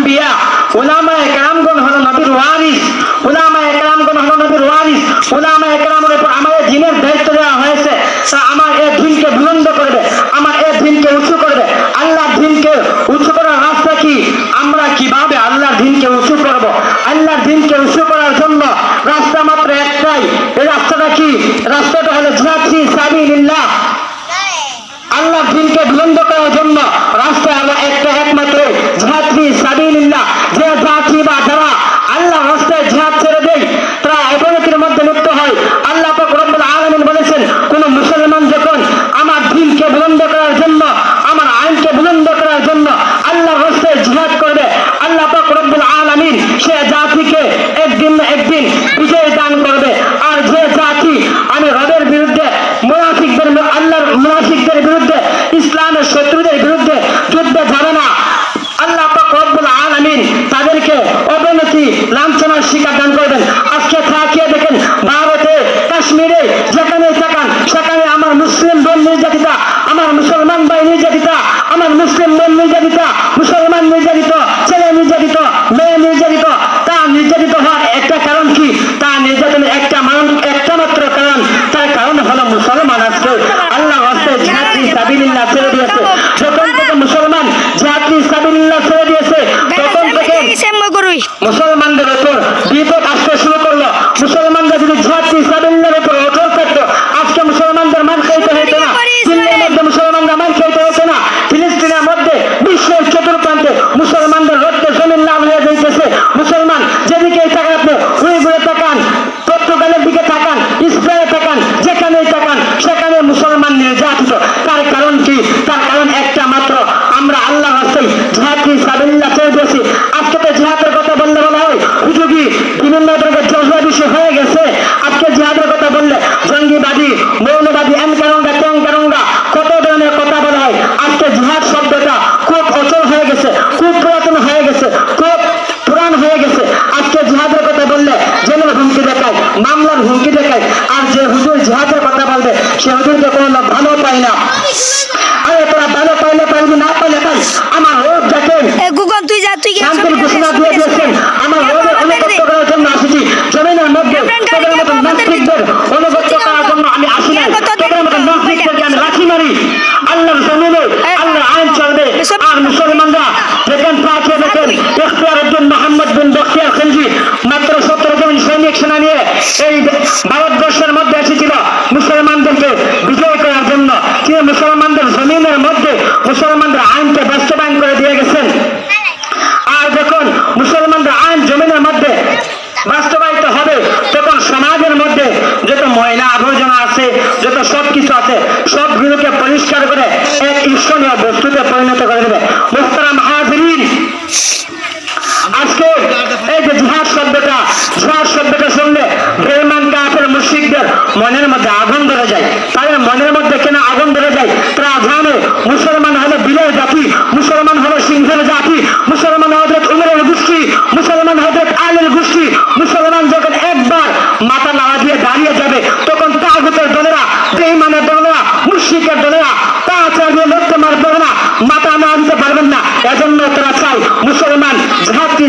নবী দিনকে উঁচু করবে। আল্লাহর দিনকে উঁচু করার রাস্তা কি? আমরা কীভাবে আল্লাহর দিনকে উঁচু করব? দিনকে উঁচু করার জন্য রাস্তা মাত্র একটাই। রাস্তাটা কি? রাস্তাটা হলো জিহাদ সাবিলিল্লাহ। আল্লাহ দিনকে বুলন্দ করার জন্য? রাস্তা হলো একটা একমাত্র ঝাঁত্রী সাবিলিল্লাহ যে জাতি বা যারা আল্লাহ রাস্তায় ঝাঁত ছেড়ে দেয় তারা অবনতির মধ্যে লিপ্ত হয় আল্লাহ পাক রব্বুল আলামিন বলেছেন কোন মুসলমান যখন আমার দিনকে বুলন্দ করার জন্য আমার আইনকে বুলন্দ করার জন্য আল্লাহ রাস্তায় জিহাদ করবে আল্লাহ পাক রব্বুল আলামিন সে জাতিকে একদিন না একদিন বিজয় দান করবে আর যে জাতি আমি রবের বিরুদ্ধে মুনাফিকদের আল্লাহর মুনাফিকদের বিরুদ্ধে ইসলামের শত্রুদের বিরুদ্ধে যুদ্ধে যাবে না আল্লাহ পাক রব্বুল আলামিন তাদেরকে অবনতি লাঞ্ছনার শিকার দান করবেন আজকে থাকিয়ে দেখেন ভারতে কাশ্মীরে যেখানে থাকান সেখানে আমার মুসলিম বোন নির্যাতিতা আমার মুসলমান নির্যাতিত, আমার মুসলিম বোন নির্যাতিত, মুসলমান নির্যাতিত, ছেলে নির্যাতিত, মেয়ে নির্যাতিত, তা নির্যাতিত হওয়ার একটা কারণ কি? তা নির্যাতনের একটা মান, একটা মাত্র কারণ, তার কারণ হলো মুসলমান আজকে। আল্লাহ হস্তে ছেলে দিয়েছে যখন থেকে মুসলমান জাতি সাবিলিল্লাহ ছেড়ে দিয়েছে তখন থেকে মুসলমানদের উপর বিপদ আসতে শুরু করল মুসলমানরা যদি জাতি সাবিলিল্লাহর উপর অটল থাকতো আজকে মুসলমানদের মান খাইতে হইতো না দিল্লির মধ্যে মুসলমানরা মান খাইতে হতো না ফিলিস্তিনের মধ্যে বিশ্বের চতুর্প্রান্তে মুসলমানদের রক্তে জমিন লাভ হয়ে যাইতেছে মুসলমান যেদিকে তাকান আপনি উইগুড়ে তাকান পর্তুগালের দিকে তাকান স্পেনে তাকান যেখানেই তাকান সেখানে মুসলমান নির্যাতিত তার কারণ কি তার কারণ একটা মাত্র আমরা আল্লাহ হাসাই সাবিল্লাহ ছেড়ে দিয়েছি আজকে দেখেন উদ্দিন মোহাম্মদ বিন বখতিয়ার খিলজি মাত্র সতেরো জন সৈনিক সেনা নিয়ে এই ভারতবর্ষের মধ্যে এসেছিল মুসলমানদেরকে বিজয় করার জন্য। তিনি মুসলমানদের জমিনের মধ্যে মুসলমানদের আইনকে বাস্তবায়ন করে দিয়ে গেছেন। আর যখন মুসলমানদের আইন জমিনের মধ্যে বাস্তবায়িত হবে, তখন সমাজের মধ্যে যত ময়লা আবর্জনা আছে, যত সব কিছু আছে, সবগুলোকে পরিষ্কার করে এক ঈর্ষণীয় বস্তুতে পরিণত করে দেবে। মোহতারাম হাজরিন মনের মধ্যে আগুন ধরে যায়। তাদের মনের মধ্যে কেন আগুন ধরে যায়? তারা জানে মুসলমান হলো বিলের জাতি, মুসলমান হলো সিংহের জাতি, মুসলমান হজরত উমরের গোষ্ঠী, মুসলমান হজরত আলের গোষ্ঠী। মুসলমান যখন একবার মাথা নাড়া দিয়ে দাঁড়িয়ে যাবে, তখন তাগুতের দলেরা বেইমানের দলেরা, মুশরিকের দলেরা তা চালিয়ে লড়তে মারবে না, মাথা না দিতে পারবেন না। এজন্য তারা চাই মুসলমান জাহাতি